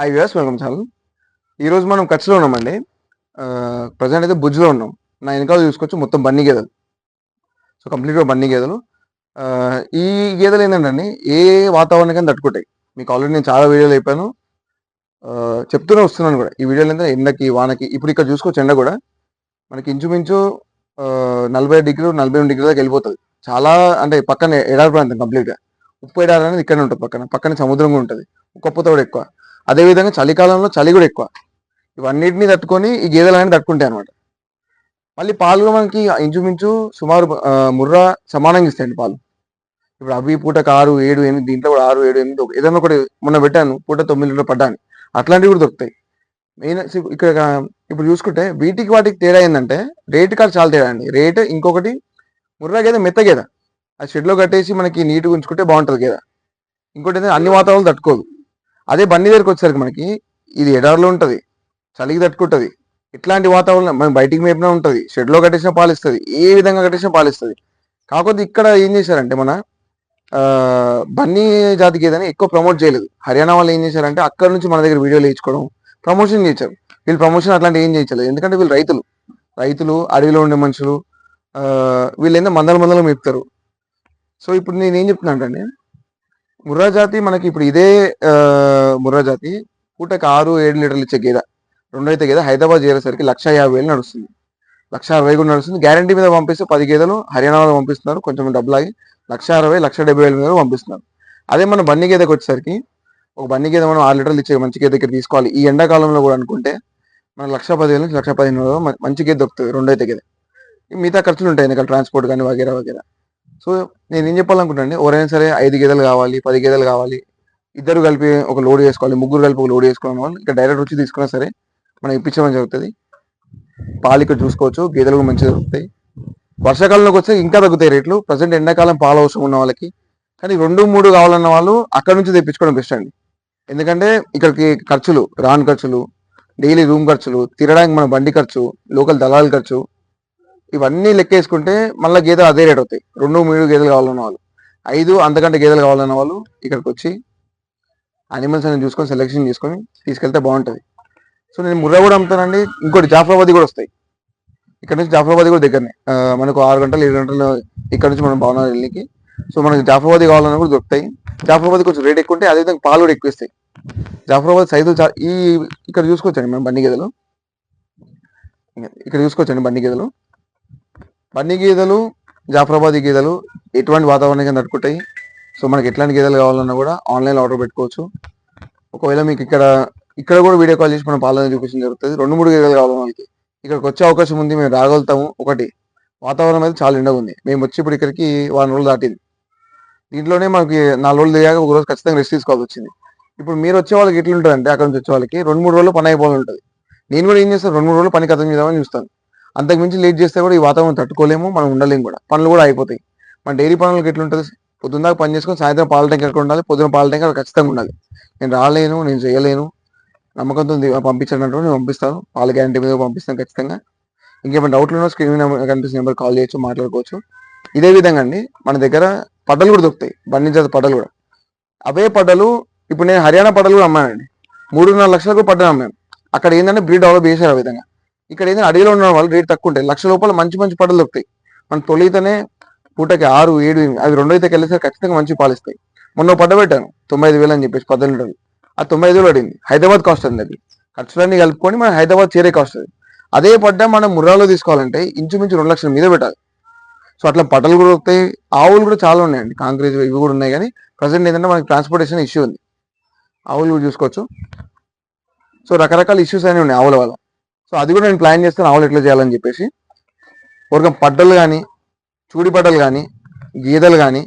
High views welcome channel ఈరోజు మనం కచ్లో ఉన్నామండి. ప్రజెంట్ అయితే బుజ్జిలో ఉన్నాం. నా వెనకాల చూసుకోవచ్చు మొత్తం బన్నీ గేదెలు. సో కంప్లీట్గా బన్నీ గేదెలు. ఈ గేదెలు ఏంటంటే ఏ వాతావరణానికి తట్టుకుంటాయి. మీకు ఆల్రెడీ నేను చాలా వీడియోలు అయిపోయాను చెప్తూనే వస్తున్నాను కూడా. ఈ వీడియోలు ఏంటంటే ఎండకి వానకి ఇప్పుడు ఇక్కడ చూసుకోవచ్చు ఎండ కూడా. మనకి ఇంచుమించు నలభై డిగ్రీలు నలభై రెండు డిగ్రీలకు వెళ్ళిపోతుంది. చాలా అంటే పక్కన ఎడారి ప్రాంతం కంప్లీట్గా. ఉప్పు ఎడారి అనేది ఇక్కడనే ఉంటుంది పక్కన. పక్కన సముద్రం కూడా ఉంటుంది. ఉక్కపోత కూడా ఎక్కువ. అదేవిధంగా చలికాలంలో చలి కూడా ఎక్కువ. ఇవన్నిటిని తట్టుకొని ఈ గేదెలు అనేది తట్టుకుంటాయి అనమాట మళ్ళీ పాలు కూడా మనకి ఇంచుమించు సుమారు ముర్రా సమానంగా ఇస్తాయండి పాలు. ఇప్పుడు అవి పూటకు ఆరు ఏడు ఎనిమిది దీంట్లో కూడా ఆరు ఏడు ఎనిమిది ఏదైనా ఒకటి మొన్న పెట్టాను పూట తొమ్మిది లీటర్ పడ్డాను. అట్లాంటివి కూడా దొరుకుతాయి. మెయిన్ ఇక్కడ ఇప్పుడు చూసుకుంటే వీటికి వాటికి తేడా ఏంటంటే రేటు కాదు చాలా తేడా అండి. రేటు ఇంకొకటి ముర్రా గేదె మెత్త గేదె. ఆ షెడ్లో కట్టేసి మనకి నీట్గా ఉంచుకుంటే బాగుంటుంది గేదె. ఇంకోటి ఏంటంటే అన్ని వాతావరణాలు తట్టుకోదు. అదే బండి దగ్గరికి వచ్చేసరికి మనకి ఇది ఎడారిలో ఉంటుంది చలికి తట్టుకుంటుంది. ఇట్లాంటి వాతావరణం మనం బయటికి మేపినా ఉంటుంది షెడ్లో కట్టేసిన పాలిస్తుంది ఏ విధంగా కట్టేసిన పాలిస్తుంది. కాకపోతే ఇక్కడ ఏం చేశారంటే మన బన్నీ జాతి గేదని ఎక్కువ ప్రమోట్ చేయలేదు. హర్యానా వాళ్ళు ఏం చేశారంటే అక్కడ నుంచి మన దగ్గర వీడియోలు వేయించుకోవడం ప్రమోషన్ చేశారు. వీళ్ళు ప్రమోషన్ అట్లాంటి ఏం చేయించలేదు. ఎందుకంటే వీళ్ళు రైతులు రైతులు అడవిలో ఉండే మనుషులు వీళ్ళు ఏందో మందల మందలు మేపుతారు. సో ఇప్పుడు నేను ఏం చెప్తున్నా అంటే ముర్రా జాతి మనకి ఇప్పుడు ఇదే ముర్రా జాతి పూటకి ఆరు ఏడు లీటర్లు ఇచ్చే గేదె. రెండైతే అయితే గేదె హైదరాబాద్ చేరేసరికి లక్ష యాభై వేలు నడుస్తుంది. లక్ష అరవై కూడా నడుస్తుంది. గ్యారంటీ మీద పంపిస్తే పది గేదెలు హర్యానాలో పంపిస్తున్నారు. కొంచెం డబ్బులు ఆగి లక్ష అరవై లక్ష డెబ్బై వేల మీద పంపిస్తున్నారు. అదే మన బండి గేదెకి వచ్చేసరికి ఒక బండి గేదె మనం ఆరు లీటర్లు ఇచ్చే మంచి గేదె దగ్గర తీసుకోవాలి. ఈ ఎండాకాలంలో కూడా అనుకుంటే మన లక్ష పదివేల నుంచి లక్ష పదిహేను మంచి గేదె దొరుకుతుంది రెండైతే గేదె. మిగతా ఖర్చులు ఉంటాయి. ఎందుకంటే ట్రాన్స్పోర్ట్ కానీ వగేరా వగేరా. సో నేను ఏం చెప్పాలనుకుంటాను ఎవరైనా సరే ఐదు గేదెలు కావాలి పది గేదెలు కావాలి ఇద్దరు కలిపి ఒక లోడ్ చేసుకోవాలి ముగ్గురు కలిపి ఒక లోడ్ చేసుకోవడం వల్ల ఇక్కడ డైరెక్ట్ వచ్చి తీసుకున్నా సరే మనం ఇప్పించడం జరుగుతుంది పాలు ఇక్కడ చూసుకోవచ్చు గేదెలు కూడా మంచిగా దొరుకుతాయి. వర్షాకాలంలోకి వస్తే ఇంకా తగ్గుతాయి రేట్లు. ప్రజెంట్ ఎండాకాలం పాలు అవసరం ఉన్న వాళ్ళకి. కానీ రెండు మూడు కావాలన్న వాళ్ళు అక్కడ నుంచి తెప్పించుకోవడం బెస్ట్ అండి. ఎందుకంటే ఇక్కడికి ఖర్చులు రాన్ ఖర్చులు డైలీ రూమ్ ఖర్చులు తిరగడానికి మన బండి ఖర్చు లోకల్ దళాల ఖర్చు ఇవన్నీ లెక్కేసుకుంటే మళ్ళీ గేదెలు అదే రేట్ అవుతాయి. రెండు మూడు గేదెలు కావాలన్న వాళ్ళు. ఐదు అంతకంటే గేదెలు కావాలన్న వాళ్ళు ఇక్కడికి వచ్చి అనిమల్స్ అనేది చూసుకొని సెలెక్షన్ చేసుకొని తీసుకెళ్తే బాగుంటుంది. సో నేను ముర్రా కూడా అమ్ముతానండి. ఇంకోటి జాఫరాబాద్ కూడా వస్తాయి. ఇక్కడ నుంచి జాఫరాబాద్ కూడా దగ్గరనే. మనకు ఆరు గంటలు ఏడు గంటలు ఇక్కడ నుంచి మనం భవనాలు వెళ్ళి సో మనకి జాఫరాబాద్ కావాలన్నా కూడా దొరుకుతాయి. జాఫరాబాద్ కొంచెం రేట్ ఎక్కువ ఉంటే అదేవిధంగా పాలు కూడా ఎక్కువ ఇస్తాయి. జాఫరాబాద్ సైజులు ఈ ఇక్కడ చూసుకోవచ్చండి మనం బండి గేదెలు. ఇక్కడ చూసుకోవచ్చండి బండి గేదెలు. బండి గీతలు జాప్రబాది గీదలు ఎటువంటి వాతావరణం తట్టుకుంటాయి సో మనకి ఎట్లాంటి గేదెలు కావాలన్నా కూడా ఆన్లైన్ ఆర్డర్ పెట్టుకోవచ్చు. ఒకవేళ మీకు ఇక్కడ ఇక్కడ కూడా వీడియో కాల్ చేసి మనం పాలన చూపించడం జరుగుతుంది. రెండు మూడు గేదెలు కావాలి వాళ్ళకి ఇక్కడికి వచ్చే అవకాశం ఉంది మేము రాగలుగుతాము. ఒకటి వాతావరణం అయితే చాలా ఎండగా ఉంది. మేము వచ్చి ఇప్పుడు ఇక్కడికి వారం రోజులు దాటింది. దీంట్లోనే మనకి నాలుగు రోజులు దిగాక ఒక రోజు ఖచ్చితంగా రెస్ట్ తీసుకోవాల్సి వచ్చింది. ఇప్పుడు మీరు వచ్చే వాళ్ళకి ఎట్లుంటుంది అంటే అక్కడ నుంచి వచ్చే వాళ్ళకి రెండు మూడు రోజులు పని అయిపోవాలి ఉంటుంది. నేను కూడా ఏం చేస్తాను రెండు మూడు రోజులు పని కథం చేద్దామని చూస్తాను. అంతకు మించి లేట్ చేస్తే కూడా ఈ వాతావరణం తట్టుకోలేము మనం ఉండలేము కూడా. పనులు కూడా అయిపోతాయి. మన డైరీ పనులకు ఎట్లుంటుంది? పొద్దున్న దాకా పని చేసుకొని సాయంత్రం పాల ట్యాంక్ ఎక్కడ ఉండాలి? పొద్దున పాల ట్యాంక్ అక్కడ ఖచ్చితంగా ఉండాలి. నేను రాలేను నేను చేయలేను. నమ్మకంతో పంపించాలంటే నేను పంపిస్తాను. పాల గ్యారంటీ మీద పంపిస్తాను ఖచ్చితంగా. ఇంకేమైనా డౌట్లు ఉన్నా స్క్రీన్ నెంబర్ కనిపిస్తున్న నెంబర్ కాల్ చేయొచ్చు మాట్లాడుకోవచ్చు. ఇదే విధంగా అండి మన దగ్గర పడ్డలు కూడా దొరుకుతాయి బండి జాతి పడ్డలు కూడా. అవే పడ్డలు ఇప్పుడు నేను హర్యానా పడ్డలు కూడా అమ్మానండి. మూడున్నర లక్షలకు పడ్డలు అమ్మాను అక్కడ ఏంటంటే బ్రీడ్ డెవలప్ చేశారు ఆ విధంగా. ఇక్కడ ఏంటంటే అడవిలో ఉన్న వాళ్ళు రేట్ తక్కువ ఉంటాయి. లక్ష లోపల మంచి మంచి పడలు దొరుకుతాయి. మన తొలితనే పూటకి ఆరు ఏడు అది అవి రెండో అయితే వెళ్ళేసరికి ఖచ్చితంగా మంచి పాలిస్తాయి మొన్న పడ్డ పెట్టాను. తొంభై ఐదు వేలు అని చెప్పేసి పద్దెనిమిది రోజులు ఆ తొంభై ఐదు వేలు అడింది హైదరాబాద్ కాస్ట్ అండి అది. ఖర్చులన్నీ కలుపుకొని మనం హైదరాబాద్ చేరే కాస్ట్ అది. అదే పడ్డ మనం ముర్రాలో తీసుకోవాలంటే ఇంచుమించు రెండు లక్షల మీద పెట్టాలి. సో అట్లా పట్టలు కూడా వస్తాయి ఆవులు కూడా చాలా ఉన్నాయండి. కాంక్రీట్ ఇవి కూడా ఉన్నాయి కానీ ప్రజెంట్ ఏంటంటే మనకి ట్రాన్స్పోర్టేషన్ ఇష్యూ ఉంది. ఆవులు కూడా చూసుకోవచ్చు. సో రకరకాల ఇష్యూస్ అనేవి ఉన్నాయి ఆవుల వల్ల. సో అది కూడా నేను ప్లాన్ చేస్తాను ఆవులు ఎట్లా చేయాలని చెప్పేసి వర్గం పడ్డలు కానీ చూడి పడ్డలు కానీ గేదెలు కానీ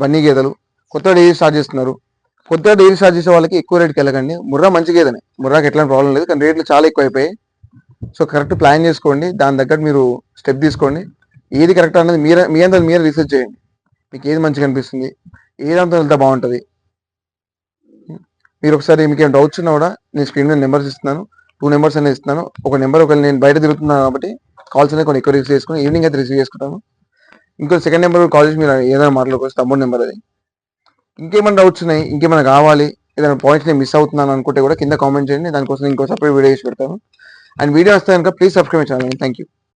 బన్నీ గేదెలు కొత్త డైరీ స్టార్ట్ చేస్తున్నారు. కొత్త డైరీ స్టార్ట్ చేసే వాళ్ళకి ఎక్కువ రేట్కి వెళ్ళకండి. ముర్రా మంచి గేదెనే. ముర్రాకి ఎట్లాంటి ప్రాబ్లం లేదు కానీ రేట్లు చాలా ఎక్కువ అయిపోయాయి సో కరెక్ట్ ప్లాన్ చేసుకోండి. దాని తగ్గట్టు మీరు స్టెప్ తీసుకోండి. ఏది కరెక్ట్ అనేది మీరే మీ అందరూ మీరే రీసెర్చ్ చేయండి. మీకు ఏది మంచిగా అనిపిస్తుంది ఏదంతా వెళ్తే బాగుంటుంది. మీరు ఒకసారి మీకు ఏం డౌట్స్ ఉన్నా కూడా నేను స్క్రీన్ మీద నెంబర్స్ ఇస్తున్నాను. టూ నెంబర్స్ అనేది ఇస్తున్నాను. ఒక నెంబర్ ఒకవేళ నేను బయట తిరుగుతున్నాను కాబట్టి కాల్స్ అనేది కొన్ని ఎక్కువ రిసీవ్ చేసుకుని ఈవినింగ్ అయితే రిసీవ్ చేసుకుంటాను. ఇంకో సెకండ్ నెంబర్ కాల్ చేసి మీరు ఏదైనా మాట్లాడుకోవచ్చు తమ్ముడు నెంబర్ అది. ఇంకేమైనా డౌట్స్ ఉన్నాయి ఇంకేమైనా కావాలి ఏదైనా పాయింట్స్ నేను మిస్ అవుతున్నాను అనుకుంటే కూడా కింద కామెంట్ చేయండి. దానికోసం ఇంకో సపరేట్ వీడియో చేసి పెడతాను. అండ్ వీడియో వస్తే కనుక ప్లీజ్ సబ్స్క్రైబ్ చేయాలి థ్యాంక్ యూ